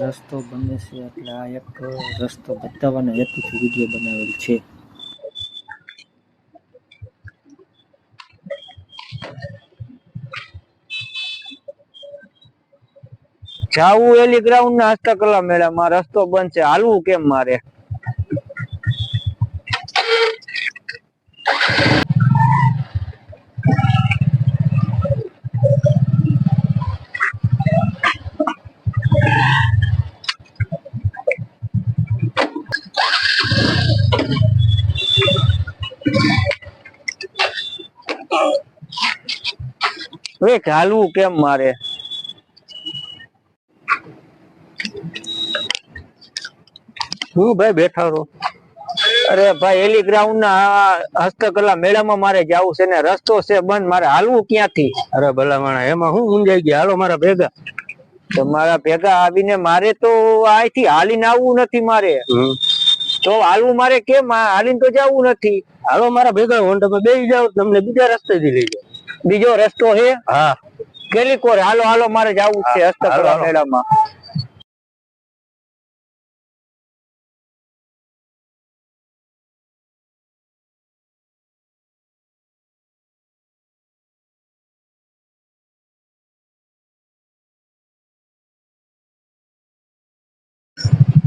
રસ્તો બને છે એટલે આ એક રસ્તો બતાવવાનો હેતુથી વીડિયો બનાવેલ છે. જાવું એલી ગ્રાઉન્ડ ના હસ્તકલા મેળામાં રસ્તો બંધ છે. હાલવું કેમ મારે? હવે હાલવું કેમ મારે? હું ભાઈ બેઠા રહો અરે ભાઈ એલી ગ્રાઉન્ડ ના હસ્તકલા મેળામાં મારે જવું છે ને રસ્તો છે બંધ મારે હાલવું ક્યાંથી? અરે ભલા માણા એમાં હું મુંજાઈ ગયા? હાલો મારા ભેગા. તમારા ભેગા આવીને મારે તો અહીંથી હાલીને આવવું નથી મારે. તો હાલવું મારે કેમ? હાલીને તો જવું નથી. હાલો મારા ભેગા હું તમે બેસી જાઓ તમને બીજા રસ્તેથી લઈ જાઓ બીજો રસ્તો છે. હા. કેલી કોર હાલો હાલો મારે જવું છે હસ્તકલા મેળામાં.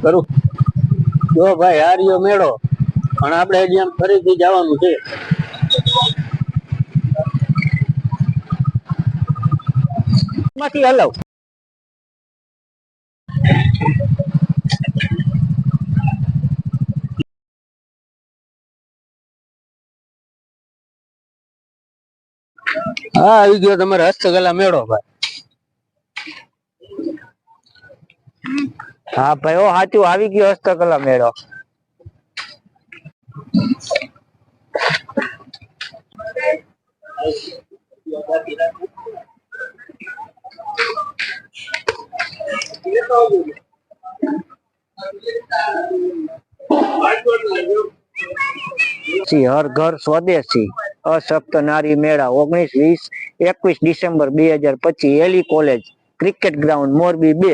કરું. જો ભાઈ હાર્યો મેળો. પણ આપણે હજી આમ ફરીથી જવાનું છે. માંથી હલાવ હા, આવી ગયો તમારે હસ્તકલા મેળો ભાઈ. હા, ભાઈ, ઓ સાચું આવી ગયો હસ્તકલા મેળો. શ્રી હર ઘર સ્વદેશી, અસપ્ત નારી મેળા, ઓગણીસ વીસ, એકવીસ ડિસેમ્બર બે હજાર પચીસ, એલી કોલેજ, ક્રિકેટ ગ્રાઉન્ડ મોરબી બે.